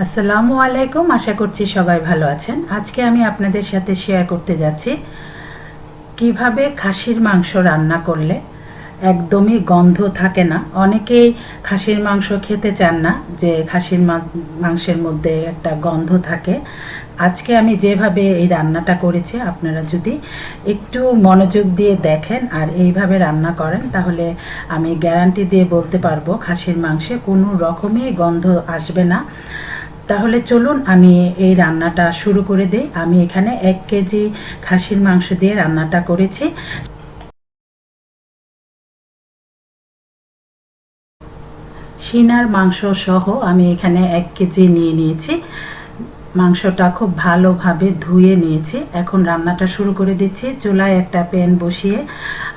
আসসালামু আলাইকুম, আশা করছি সবাই ভালো আছেন। আজকে আমি আপনাদের সাথে শেয়ার করতে যাচ্ছি, কীভাবে খাসির মাংস রান্না করলে একদমই গন্ধ থাকে না। অনেকেই খাসির মাংস খেতে চান না, যে খাসির মাংসের মধ্যে একটা গন্ধ থাকে। আজকে আমি যেভাবে এই রান্নাটা করেছি, আপনারা যদি একটু মনোযোগ দিয়ে দেখেন আর এইভাবে রান্না করেন, তাহলে আমি গ্যারান্টি দিয়ে বলতে পারব, খাসির মাংসে কোনো রকমই গন্ধ আসবে না। তাহলে চলুন আমি এই রান্নাটা শুরু করে দিই। আমি এখানে এক কেজি খাসির মাংস দিয়ে রান্নাটা করেছি। সিনার মাংস সহ আমি এখানে এক কেজি নিয়ে নিয়েছি। মাংসটা খুব ভালোভাবে ধুয়ে নিয়েছি। এখন রান্নাটা শুরু করে দিচ্ছি। চুলায় একটা প্যান বসিয়ে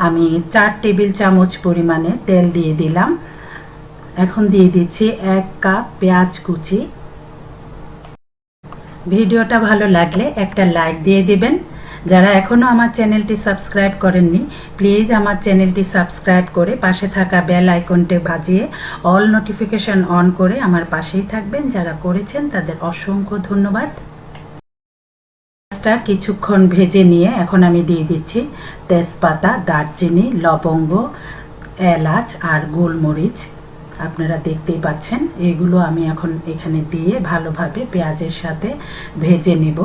আমি চার টেবিল চামচ পরিমাণে তেল দিয়ে দিলাম। এখন দিয়ে দিচ্ছি এক কাপ পেঁয়াজ কুচি। ভিডিওটা ভালো লাগলে একটা লাইক দিয়ে দিবেন। যারা এখনও আমার চ্যানেলটি সাবস্ক্রাইব করেননি, প্লিজ আমার চ্যানেলটি সাবস্ক্রাইব করে পাশে থাকা বেল আইকনটি বাজিয়ে অল নোটিফিকেশন অন করে আমার পাশেই থাকবেন। যারা করেছেন তাদের অসংখ্য ধন্যবাদ। পেঁয়াজটা কিছুক্ষণ ভেজে নিয়ে এখন আমি দিয়ে দিচ্ছি তেজপাতা, দারচিনি, লবঙ্গ, এলাচ আর গোলমরিচ। আপনারা দেখতেই পাচ্ছেন, এগুলো আমি এখন এখানে দিয়ে ভালোভাবে পেঁয়াজের সাথে ভেজে নিব।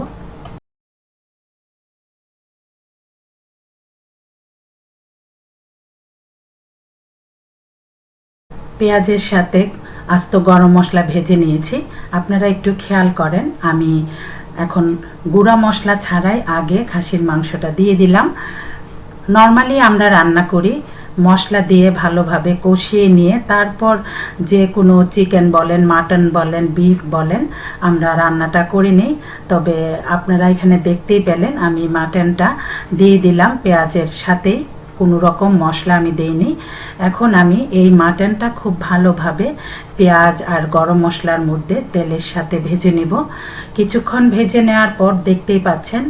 পেঁয়াজের সাথে আস্ত গরম মশলা ভেজে নিয়েছি। আপনারা একটু খেয়াল করেন, আমি এখন গুঁড়া মশলা ছাড়াই আগে খাসির মাংসটা দিয়ে দিলাম। নর্মালি আমরা রান্না করি মশলা দিয়ে ভালোভাবে কষিয়ে নিয়ে তারপর যে কোনো চিকেন বলেন, মাটন বলেন, বিফ বলেন, আমরা রান্নাটা করে নিই। তবে আপনারা এখানে দেখতেই পেলেন, আমি মাটনটা দিয়ে দিলাম পেঁয়াজের সাথেই। কোনো রকম মশলা আমি দেইনি। এখন আমি এই মাটনটা খুব ভালোভাবে পেঁয়াজ আর গরম মশলার মধ্যে তেলের সাথে ভেজে নেব। কিছুক্ষণ ভেজে নেওয়ার পর দেখতেই পাচ্ছেন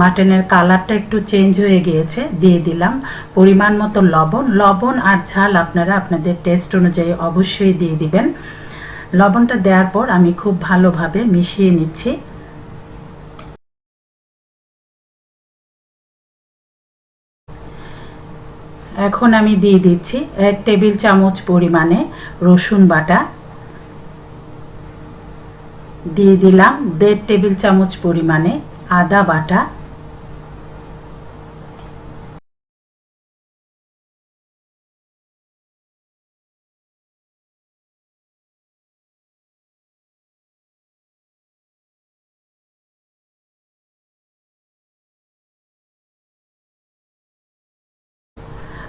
মাটনের কালারটা একটু চেঞ্জ হয়ে গিয়েছে। দিয়ে দিলাম পরিমাণ মতো লবণ। লবণ আর ঝাল আপনারা আপনাদের টেস্ট অনুযায়ী অবশ্যই দিয়ে দিবেন। লবণটা দেওয়ার পর আমি খুব ভালোভাবে মিশিয়ে নিচ্ছি। এখন আমি দিয়ে দিচ্ছি এক টেবিল চামচ পরিমাণে রসুন বাটা। দিয়ে দিলাম দেড় টেবিল চামচ পরিমাণে আদা বাটা।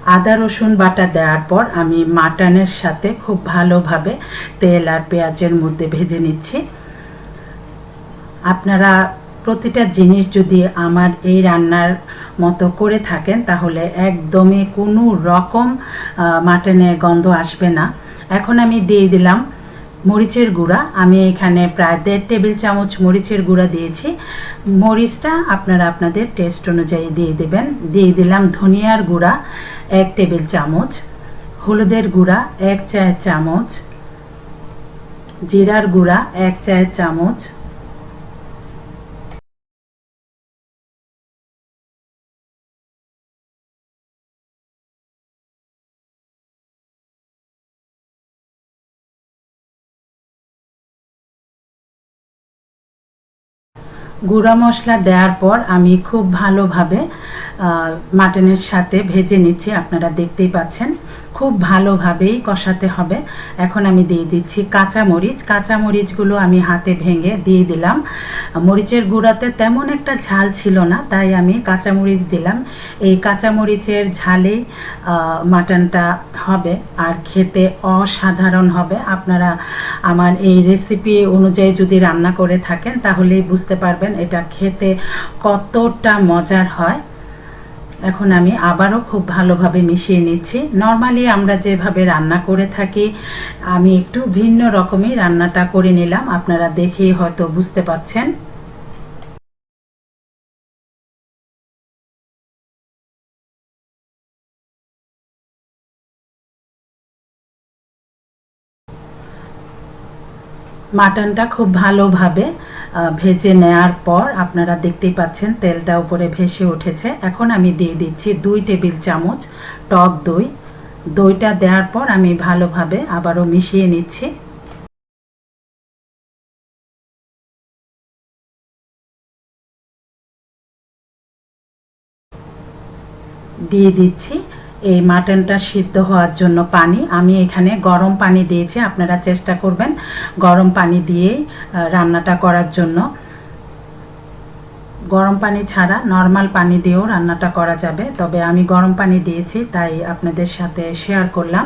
আদা, রসুন বাটা দেওয়ার পর আমি মাটনের সাথে খুব ভালোভাবে তেল আর পেঁয়াজের মধ্যে ভেজে নিচ্ছি। আপনারা প্রতিটা জিনিস যদি আমার এই রান্নার মতো করে থাকেন, তাহলে একদমই কোনো রকম মাটনে গন্ধ আসবে না। এখন আমি দিয়ে দিলাম মরিচের গুঁড়া। আমি এখানে প্রায় দেড় টেবিল চামচ মরিচের গুঁড়া দিয়েছি। মরিচটা আপনারা আপনাদের টেস্ট অনুযায়ী দিয়ে দেবেন। দিয়ে দিলাম ধনিয়ার গুঁড়া। এক টেবিল চামচ হলুদের গুঁড়া এক চায়ের চামচ জিরার গুঁড়া এক চায়ের চামচ গুঁড়া মশলা দেওয়ার পর আমি খুব ভালোভাবে মাটনের সাথে ভেজে নিচ্ছি আপনারা দেখতেই পাচ্ছেন। খুব ভালোভাবেই কষাতে হবে। এখন আমি দিয়ে দিচ্ছি কাঁচা মরিচ কাঁচা মরিচগুলো আমি হাতে ভেঙে দিয়ে দিলাম। মরিচের গুঁড়াতে তেমন একটা ঝাল ছিল না, তাই আমি কাঁচা মরিচ দিলাম। এই কাঁচা মরিচের ঝালেই মাটনটা হবে আর খেতে অসাধারণ হবে। আপনারা আমার এই রেসিপি অনুযায়ী যদি রান্না করে থাকেন, তাহলেই বুঝতে পারবেন এটা খেতে কতটা মজার হয়। এখন আমি আবারও খুব ভালোভাবে মিশিয়ে নিচ্ছি। নর্মালি আমরা যেভাবে রান্না করে থাকি, আমি একটু ভিন্ন রকমই রান্নাটা করে নিলাম। আপনারা দেখেই হয়তো বুঝতে পাচ্ছেন। মাটনটা খুব ভালোভাবে ভেজে নেয়ার পর আপনারা দেখতেই পাচ্ছেন তেলটা উপরে ভেসে উঠেছে। এখন আমি দিয়ে দিচ্ছি দুই টেবিল চামচ টক দই। দইটা দেওয়ার পর আমি ভালোভাবে আবারও মিশিয়ে নিচ্ছি। দিয়ে দিচ্ছি এই মাটনটা সিদ্ধ হওয়ার জন্য পানি। আমি এখানে গরম পানি দিয়েছি, আপনারা চেষ্টা করবেন গরম পানি দিয়েই রান্নাটা করার জন্য। গরম পানি ছাড়া নর্মাল পানি দিয়েও রান্নাটা করা যাবে, তবে আমি গরম পানি দিয়েছি, তাই আপনাদের সাথে শেয়ার করলাম।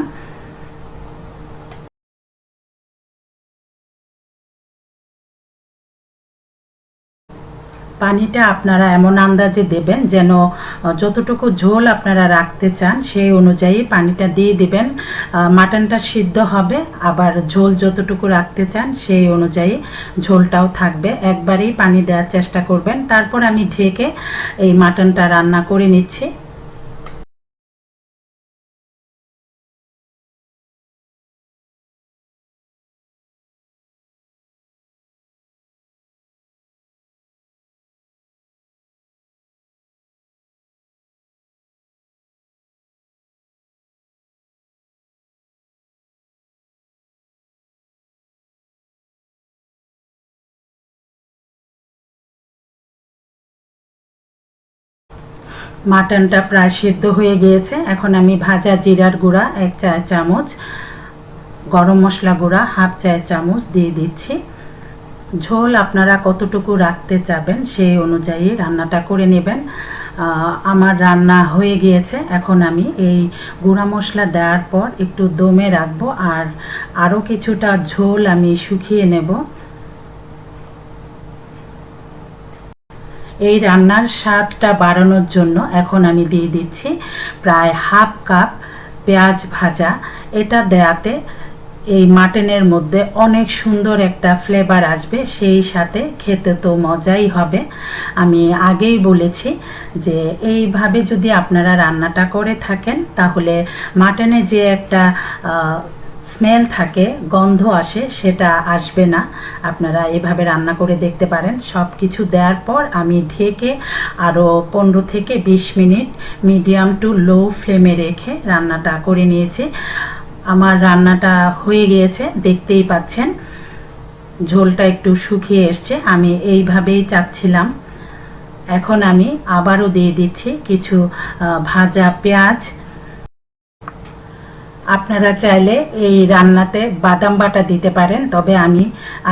পানিটা আপনারা এমন আন্দাজে দেবেন যেন যতটুকু ঝোল আপনারা রাখতে চান সেই অনুযায়ী পানিটা দিয়ে দেবেন। মাটনটা সিদ্ধ হবে, আবার ঝোল যতটুকু রাখতে চান সেই অনুযায়ী ঝোলটাও থাকবে। একবারেই পানি দেওয়ার চেষ্টা করবেন। তারপর আমি ঢেকে এই মাটনটা রান্না করে নিচ্ছি। মাটনটা প্রায় সিদ্ধ হয়ে গিয়েছে। এখন আমি ভাজা জিরার গুঁড়া, এক চা চামচ, গরম মশলা গুঁড়া, হাফ চায়ের চামচ দিয়ে দিচ্ছি। ঝোল আপনারা কতটুকু রাখতে চাবেন সেই অনুযায়ী রান্নাটা করে নেবেন। আমার রান্না হয়ে গিয়েছে। এখন আমি এই গুঁড়া মশলা দেওয়ার পর একটু দমে রাখব আর আরও কিছুটা ঝোল আমি শুকিয়ে নেব। এই রান্নার স্বাদটা বাড়ানোর জন্য এখন আমি দিয়ে দিচ্ছি প্রায় হাফ কাপ পেঁয়াজ ভাজা। এটা দেয়াতে এই মাটনের মধ্যে অনেক সুন্দর একটা ফ্লেভার আসবে, সেই সাথে খেতে তো মজাই হবে। আমি আগেই বলেছি যে এইভাবে যদি আপনারা রান্নাটা করে থাকেন, তাহলে মাটনে যে একটা স্মেল থাকে, গন্ধ আসে, সেটা আসবে না। আপনারা এভাবে রান্না করে দেখতে পারেন। সব কিছু দেওয়ার পর আমি ঢেকে আরও পনেরো থেকে বিশ মিনিট মিডিয়াম টু লো ফ্লেমে রেখে রান্নাটা করে নিয়েছি। আমার রান্নাটা হয়ে গিয়েছে, দেখতেই পাচ্ছেন। ঝোলটা একটু শুকিয়ে এসছে, আমি এইভাবেই চাচ্ছিলাম। এখন আমি আবারও দিয়ে দিচ্ছি কিছু ভাজা পেঁয়াজ আপনারা চাইলে এই রান্নাতে বাদাম বাটা দিতে পারেন, তবে আমি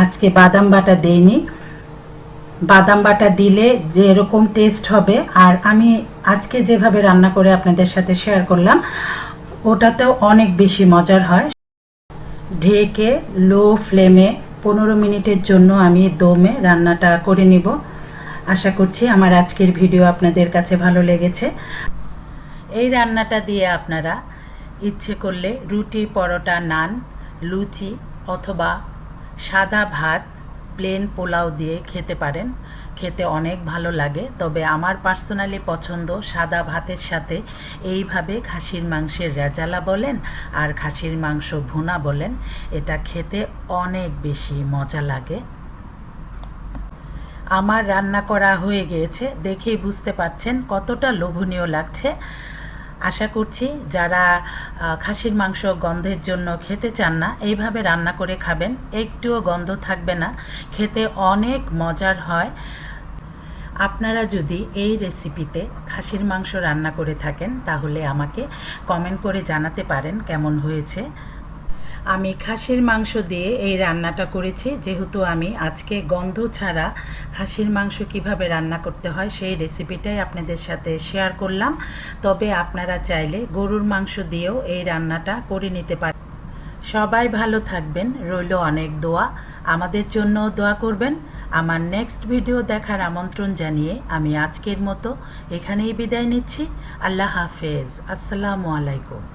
আজকে বাদাম বাটা দেইনি। বাদাম বাটা দিলে যে এরকম টেস্ট হবে, আর আমি আজকে যেভাবে রান্না করে আপনাদের সাথে শেয়ার করলাম, ওটাতেও অনেক বেশি মজার হয়। ঢেকে লো ফ্লেমে পনেরো মিনিটের জন্য আমি দমে রান্নাটা করে নিব। আশা করছি আমার আজকের ভিডিও আপনাদের কাছে ভালো লেগেছে। এই রান্নাটা দিয়ে আপনারা ইচ্ছে করলে রুটি, পরোটা, নান, লুচি অথবা সাদা ভাত প্লেন পোলাও দিয়ে খেতে পারেন। খেতে অনেক ভালো লাগে, তবে আমার পার্সোনালি পছন্দ সাদা ভাতের সাথে এইভাবে খাসির মাংসের রেজালা বলেন আর খাসির মাংস ভুনা বলেন। এটা খেতে অনেক বেশি মজা লাগে। আমার রান্না করা হয়ে গিয়েছে, দেখেই বুঝতে পাচ্ছেন কতটা লোভনীয় লাগছে। আশা করছি যারা খাসির মাংস গন্ধের জন্য খেতে চান না, এইভাবে রান্না করে খাবেন, একটুও গন্ধ থাকবে না, খেতে অনেক মজার হয়। আপনারা যদি এই রেসিপিতে খাসির মাংস রান্না করে থাকেন, তাহলে আমাকে কমেন্ট করে জানাতে পারেন কেমন হয়েছে। আমি খাসির মাংস দিয়ে এই রান্নাটা করেছি। যেহেতু আমি আজকে গন্ধ ছাড়া খাসির মাংস কীভাবে রান্না করতে হয় সেই রেসিপিটাই আপনাদের সাথে শেয়ার করলাম। তবে আপনারা চাইলে গরুর মাংস দিয়েও এই রান্নাটা করে নিতে পারেন সবাই ভালো থাকবেন, রইল অনেক দোয়া। আমাদের জন্য দোয়া করবেন। আমার নেক্সট ভিডিও দেখার আমন্ত্রণ জানিয়ে আমি আজকের মতো এখানেই বিদায় নিচ্ছি। আল্লাহ হাফেজ। আসসালামু আলাইকুম।